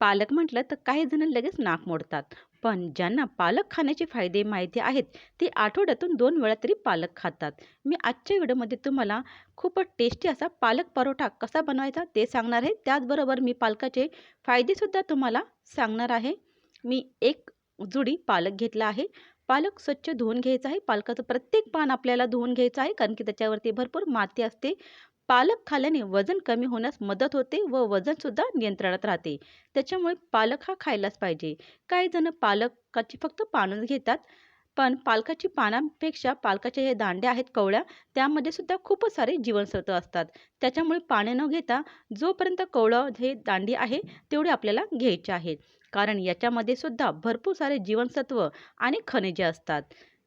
पालक म्हटलं तर काही जण लगेच नाक मोडतात. पण ज्यांना पालक खाण्याचे फायदे माहिती आहेत, ते आठवड्यातून दोन वेळा तरी पालक खातात. मी आजच्या व्हिडिओमध्ये तुम्हाला खूपच टेस्टी असा पालक परोठा कसा बनवायचा ते सांगणार आहे. त्याचबरोबर मी पालकाचे फायदेसुद्धा तुम्हाला सांगणार आहे. मी एक जुडी पालक घेतला आहे. पालक स्वच्छ धुवून घ्यायचा आहे. पालकाचं प्रत्येक पान आपल्याला धुवून घ्यायचं आहे, कारण की त्याच्यावरती भरपूर माती असते. पालक खाल्ल्याने वजन कमी होण्यास मदत होते व वजनसुद्धा नियंत्रणात राहते. त्याच्यामुळे पालक हा खायलाच पाहिजे. काही जण पालकाची फक्त पानच घेतात, पण पालकाची पानांपेक्षा पालकाच्या हे दांड्या आहेत कवळ्या, त्यामध्ये सुद्धा खूपच सारे जीवनसत्व असतात. त्याच्यामुळे पाने न घेता जोपर्यंत कवळं हे दांडी आहे, तेवढे आपल्याला घ्यायचे आहेत. कारण याच्यामध्ये सुद्धा भरपूर सारे जीवनसत्व आणि खनिजे असतात.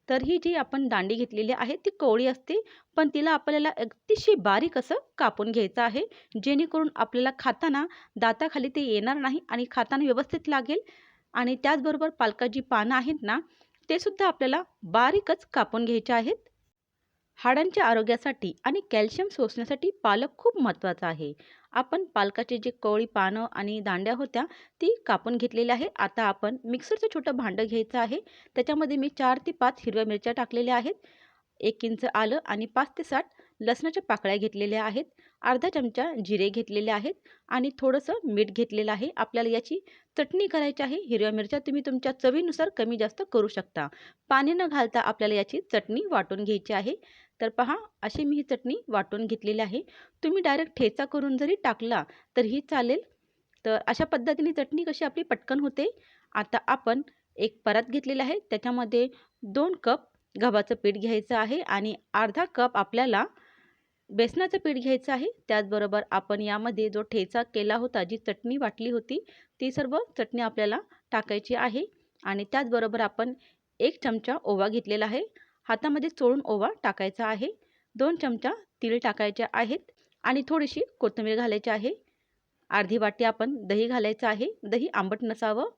तर ही जी आपण दांडी घेतलेली आहे ती कोवळी असते, पण तिला आपल्याला अतिशय बारीक असं कापून घ्यायचं आहे, जेणेकरून आपल्याला खाताना दाताखाली ते येणार नाही आणि खाताना व्यवस्थित लागेल. आणि त्याचबरोबर पालकाची पानं आहेत ना, ते सुद्धा आपल्याला बारीकच कापून घ्यायचे आहेत. हाडांच्या आरोग्यासाठी आणि कॅल्शियम शोषण्यासाठी पालक खूप महत्त्वाचा आहे. आपण पालकाचे जे कोवळी पानं आणि दांड्या होत्या, ती कापून घेतलेल्या आहे. आता आपण मिक्सरचं छोटं भांडं घ्यायचं आहे. त्याच्यामध्ये मी चार ते पाच हिरव्या मिरच्या टाकलेल्या आहेत. एक इंच आलं आणि पाच ते साठ लसणाच्या पाकळ्या घेतलेल्या आहेत. अर्धा चमचा जिरे घेतलेले आहेत आणि थोडंसं मीठ घेतलेलं आहे. आपल्याला याची चटणी करायची आहे. हिरव्या मिरच्या तुम्ही तुमच्या चवीनुसार कमी जास्त करू शकता. पाणी न घालता आपल्याला याची चटणी वाटून घ्यायची आहे. तर पहा, अशी मी ही चटणी वाटून घेतलेली आहे. तुम्ही डायरेक्ट ठेचा करून जरी टाकला तरीही चालेल. तर अशा पद्धतीने चटणी कशी आपली पटकन होते. आता आपण एक परात घेतलेला आहे. त्याच्यामध्ये दोन कप गव्हाचं पीठ घ्यायचं आहे आणि अर्धा कप आपल्याला बेसनाचं पीठ घ्यायचं आहे. त्याचबरोबर आपण यामध्ये जो ठेचा केला होता, जी चटणी वाटली होती, ती सर्व चटणी आपल्याला टाकायची आहे. आणि त्याचबरोबर आपण एक चमचा ओवा घेतलेला आहे. हातामध्ये चोळून ओवा टाकायचा आहे. दोन चमचा तीळ टाकायचे आहेत आणि थोडीशी कोथिंबीर घालायची आहे. अर्धी वाटी आपण दही घालायचं आहे. दही आंबट नसावं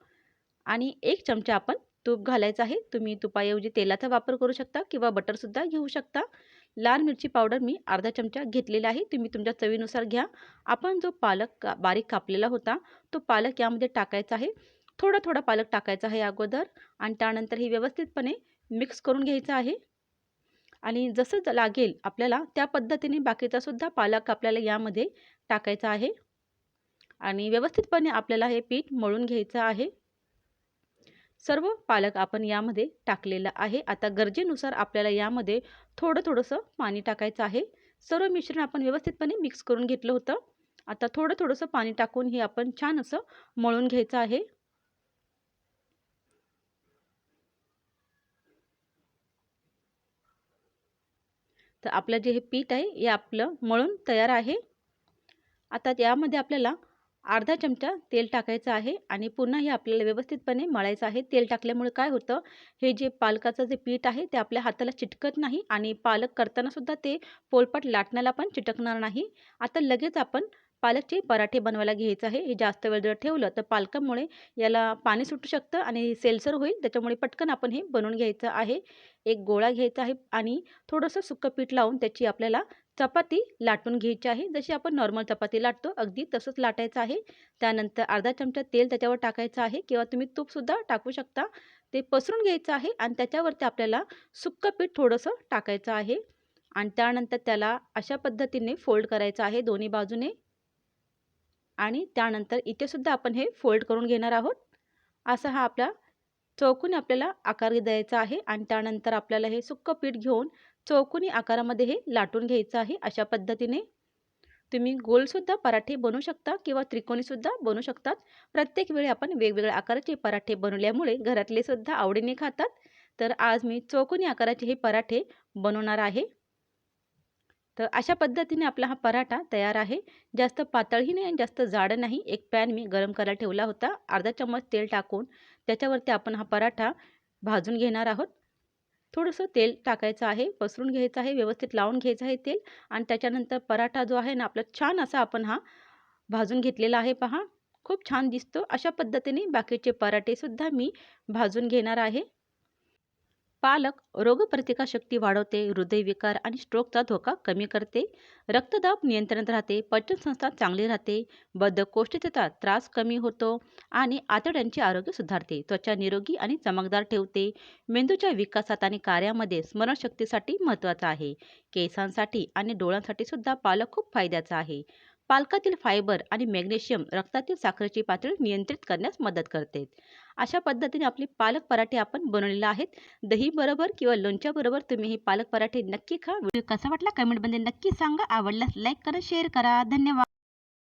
आणि एक चमचा आपण तूप घालायचं आहे. तुम्ही तुपाऐवजी तेलाचा वापर करू शकता किंवा बटरसुद्धा घेऊ शकता. लाल मिरची पावडर मी अर्धा चमचा घेतलेला आहे. तुम्ही तुमच्या चवीनुसार घ्या. आपण जो पालक बारीक कापलेला होता, तो पालक यामध्ये टाकायचा आहे. थोडा थोडा पालक टाकायचा आहे अगोदर आणि त्यानंतर ही व्यवस्थितपणे मिक्स करून घ्यायचं आहे. आणि जसं लागेल आपल्याला त्या पद्धतीने बाकीचासुद्धा पालक आपल्याला यामध्ये टाकायचा आहे. आणि व्यवस्थितपणे आपल्याला हे पीठ मळून घ्यायचं आहे. सर्व पालक आपण यामध्ये टाकलेलं आहे. आता गरजेनुसार आपल्याला यामध्ये थोडं थोडंसं पाणी टाकायचं आहे. सर्व मिश्रण आपण व्यवस्थितपणे मिक्स करून घेतलं होतं. आता थोडं थोडंसं पाणी टाकून हे आपण छान असं मळून घ्यायचं आहे. तर आपलं जे हे पीठ आहे, हे आपलं मळून तयार आहे. आता यामध्ये आपल्याला अर्धा चमचा तेल टाकायचं आहे आणि पुन्हा हे आपल्याला व्यवस्थितपणे मळायचं आहे. तेल टाकल्यामुळे काय होतं, हे जे पालकाचं जे पीठ आहे, ते आपल्या हाताला चिटकत नाही आणि पालक करतानासुद्धा ते पोलपाट लाटण्याला पण चिटकणार नाही. आता लगेच आपण पालकचे पराठे बनवायला घ्यायचं आहे. हे जास्त वेळ जर ठेवलं तर पालकामुळे याला पाणी सुटू शकतं आणि सेलसर होईल. त्याच्यामुळे पटकन आपण हे बनवून घ्यायचं आहे. एक गोळा घ्यायचा आहे आणि थोडंसं सुकं पीठ लावून त्याची आपल्याला चपाती लाटून घ्यायची आहे. जशी आपण नॉर्मल चपाती लाटतो, अगदी तसंच लाटायचं आहे. त्यानंतर अर्धा चमचा तेल त्याच्यावर टाकायचं आहे किंवा तुम्ही तूपसुद्धा टाकू शकता. ते पसरून घ्यायचं आहे आणि त्याच्यावरती आपल्याला सुक्कं पीठ थोडंसं टाकायचं आहे आणि त्यानंतर त्याला अशा पद्धतीने फोल्ड करायचं आहे दोन्ही बाजूने. आणि त्यानंतर इथेसुद्धा आपण हे फोल्ड करून घेणार आहोत. असा हा आपला चौकोनी आपल्याला आकार द्यायचा आहे आणि त्यानंतर आपल्याला हे सुक्कं पीठ घेऊन चौकोनी आकारामध्ये हे लाटून घ्यायचं आहे. अशा पद्धतीने तुम्ही गोलसुद्धा पराठे बनवू शकता किंवा त्रिकोणीसुद्धा बनवू शकतात. प्रत्येक वेळी आपण वेगवेगळ्या आकाराचे पराठे बनवल्यामुळे घरातले सुद्धा आवडीने खातात. तर आज मी चौकोनी आकाराचे हे पराठे बनवणार आहे. तर अशा पद्धतीने आपला हा पराठा तयार आहे. जास्त पातळही नाही आणि जास्त जाड नाही. एक पॅन मी गरम करायला ठेवला होता. अर्धा चम्मच तेल टाकून त्याच्यावरती आपण हा पराठा भाजून घेणार आहोत. थोडंसं तेल टाकायचं आहे, पसरून घ्यायचं आहे, व्यवस्थित लावून घ्यायचं आहे तेल आणि त्याच्यानंतर पराठा जो आहे ना आपला छान असा आपण हा भाजून घेतलेला आहे पहा. खूप छान दिसतो. अशा पद्धतीने बाकीचे पराठेसुद्धा मी भाजून घेणार आहे. पालक रोगप्रतिकारशक्ती वाढवते हृदयविकार आणि स्ट्रोकचा धोका कमी करते रक्तदाब नियंत्रणात राहते पचनसंस्था चांगली राहते बद्धकोष्ठतेचा त्रास कमी होतो आणि आतड्यांचे आरोग्य सुधारते त्वचा निरोगी आणि चमकदार ठेवते. मेंदूच्या विकासात आणि कार्यामध्ये स्मरणशक्तीसाठी महत्त्वाचा आहे. केसांसाठी आणि डोळ्यांसाठी सुद्धा पालक खूप फायद्याचा आहे. पालकातील फायबर आणि मॅग्नेशियम रक्तातील साखरेची पातळी नियंत्रित करण्यास मदत करते. अशा पद्धतीने आपले पालक पराठे आपण बनवलेले आहेत. दही बरोबर किंवा लोणच्याबरोबर तुम्ही हे पालक पराठे नक्की खा. व्हिडिओ कसा वाटला? कमेंटमध्ये नक्की सांगा. आवडल्यास लाईक करा शेअर करा. धन्यवाद.